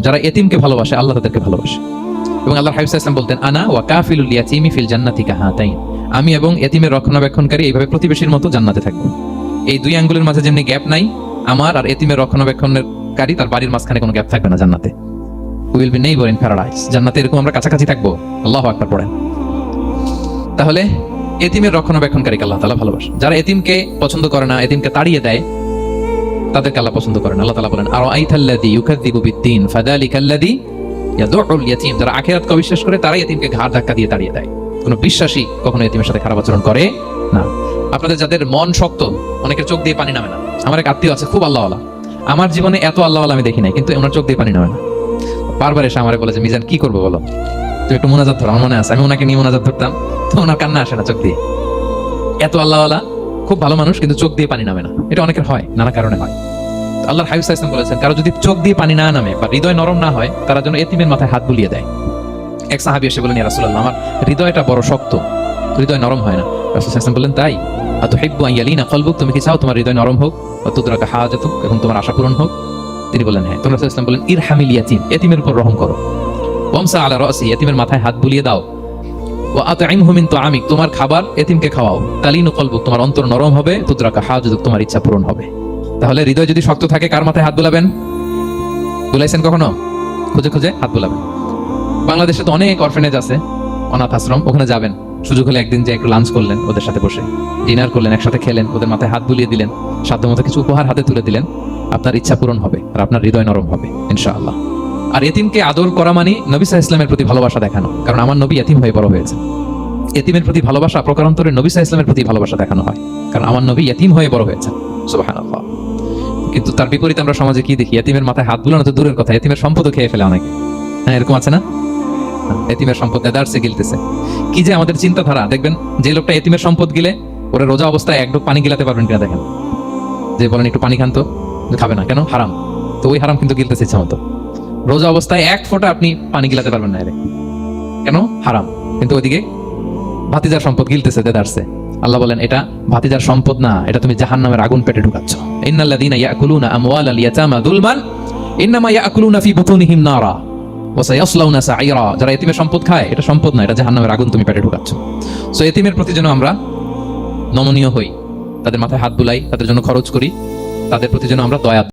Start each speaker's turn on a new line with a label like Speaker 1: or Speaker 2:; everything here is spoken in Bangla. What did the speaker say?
Speaker 1: যারা এতিমকে ভালোবাসে, আল্লাহ তাদেরকে ভালোবাসে। এবং আল্লাহ হাবিব ইসলাম বলতেন, আনা ওয়া কাফিলুল ইয়াতিমি ফিল জান্নাতি কাহাতাইন আমি এবং এতিমের রক্ষণাবেক্ষণকারী এইভাবে প্রতিবেশীর মতো জান্নাতে থাকব। এই দুই আঙ্গুলের মাঝে যেমনি গ্যাপ নাই, আমার আর এতিমের রক্ষণাবেক্ষণকারী তার বাড়ির মাঝখানে কোনো গ্যাপ থাকবে না জান্নাতে। Will be neighbour in paradise জান্নাতে এরকম আমরা কাছাকাছি থাকব। আল্লাহ আকবার পড়েন। তাহলে এতিমের রক্ষণাবেক্ষণকারীকে আল্লাহ তালা ভালোবাসে। যারা এতিমকে পছন্দ করে না, এতিমকে তাড়িয়ে দেয় তাদেরকে আল্লাহ পছন্দ করেন। আল্লাহ তালা বলেন যারা অবিশ্বাস করে ঘাড় ধাক্কা দিয়ে তাড়িয়ে দেয়। কোনো বিশ্বাসী কখনো সাথে খারাপ আচরণ করে না। আপনাদের যাদের মন শক্ত, অনেকের চোখ দিয়ে পানি নামে না। আমার এক আত্মীয় আছে, খুব আল্লাহওয়ালা। আমার জীবনে এত আল্লাহওয়ালা আমি দেখি নাই, কিন্তু ওনার চোখ দিয়ে পানি নামে না। বারবার এসে আমারে বলে যে, মিজান, কি করব বলো? তুমি একটু মোনাজাত ধরো, আমার মনে আছে। আমি ওনাকে নিয়ে মোনাজাত ধরতাম, তো ওনার কান্না আসে না চোখ দিয়ে। এত আল্লাহওয়ালা, খুব ভালো মানুষ, কিন্তু চোখ দিয়ে পানি নামে না। এটা অনেকের হয়, নানা কারণে হয়। আল্লাহর হাবিব সাইসলাম বলেছেন, কারও যদি চোখ দিয়ে পানি না নামে বা হৃদয় নরম না হয়, তারা যেন এতিমের মাথায় হাত বুলিয়ে দেয়। এক সাহাবি এসে বলেন রাসুল্লাহ আমার হৃদয়টা বড় শক্ত, হৃদয় নরম হয় না। রাসুল সাইসলাম বললেন, তাই? আত হিব্বু আইয়ালিনা কলবুক, তুমি কি চাও তোমার হৃদয় নরম হোক বা তুদরাকা হাজাতুক এবং তোমার আশা পূরণ হোক? তিনি বলেন হ্যাঁ। তোমরা ইসলাম বলেন ইর হামিল ইয়াতিম, এতিমের উপর রহম করো। ওমসা আলা রসি, এতিমের মাথায় হাত বুলিয়ে দাও। ও আতাইম হুমিন তো আমিক তোমার খাবার এতিমকে খাওয়াও। তালিনু কলবুক, তোমার অন্তর নরম হবে, তুদরাকা হাজাতুক তোমার ইচ্ছা পূরণ হবে। তাহলে হৃদয় যদি শক্ত থাকে, কার মাথায় হাত বুলাবেন? বুলাইছেন কখনো? খুঁজে খুঁজে হাত বুলাবেন। বাংলাদেশে তো অনেক অরফেনেজ আছে, অনাথ আশ্রম, ওখানে যাবেন। সুযোগ হলে একদিন যে একটু লাঞ্চ করলেন ওদের সাথে বসে। ডিনার করলেন, একসাথে খেলেন, ওদের মাথায় হাত বুলিয়ে দিলেন সাধ্যমতো কিছু উপহার হাতে তুলে দিলেন। আপনার ইচ্ছা পূরণ হবে আর আপনার হৃদয় নরম হবে, ইনশাআল্লাহ। আর এতিমকে আদর করা মানে নবী সাহা ইসলামের প্রতি ভালোবাসা দেখানো, কারণ আমার নবী এতিম হয়ে বড় হয়েছে। এতিমের প্রতি ভালোবাসা প্রকারান্তরে নবী সাহা ইসলামের প্রতি ভালোবাসা দেখানো হয়, কারণ আমার নবী এতিম হয়ে বড় হয়েছে। সুবহানাল্লাহ। কিন্তু তার বিপরীতে আমরা সমাজে কি দেখি? এতিমের মাথায় হাত বুলানো তো দূরের কথা। এতিমের সম্পদও খেয়ে ফেলে অনেকে। হ্যাঁ এরকম আছে না? এতিমের সম্পদ দেদারসে গিলতেছে। কি যে আমাদের চিন্তাধারা, দেখবেন, যে লোকটা এতিমের সম্পদ গিলে, ওরা রোজা অবস্থায় এক ডোক পানি গিলাতে পারবেন কিনা দেখেন। যে বলেন, একটু পানি খান তো খাবে না। কেন? হারাম। তো ওই হারাম কিন্তু গিলতেছে ইচ্ছা মতো। রোজা অবস্থায় এক ফোঁটা আপনি পানি গিলাতে পারবেন না কেন? হারাম। কিন্তু ওইদিকে ভাতিজার সম্পদ গিলতেছে দেদারসে আল্লাহ বলেন, এটা ভাতিজার সম্পদ না, এটা তুমি জাহান্নামের আগুন পেটে ঢুকাচ্ছ। ইয়াকুলুনা আমওয়ালাল ইয়াতামা ইন্নামা ফি বুতুনিহিম নারা যারা এতিমের সম্পদ খায়, এটা সম্পদ না, এটা জাহান্নামের আগুন তুমি পেটে ঢুকাচ্ছ। সো এতিমের প্রতি যেন আমরা নমনীয় হই, তাদের মাথায় হাত বুলাই, তাদের জন্য খরচ করি, তাদের প্রতি যেন আমরা দয়া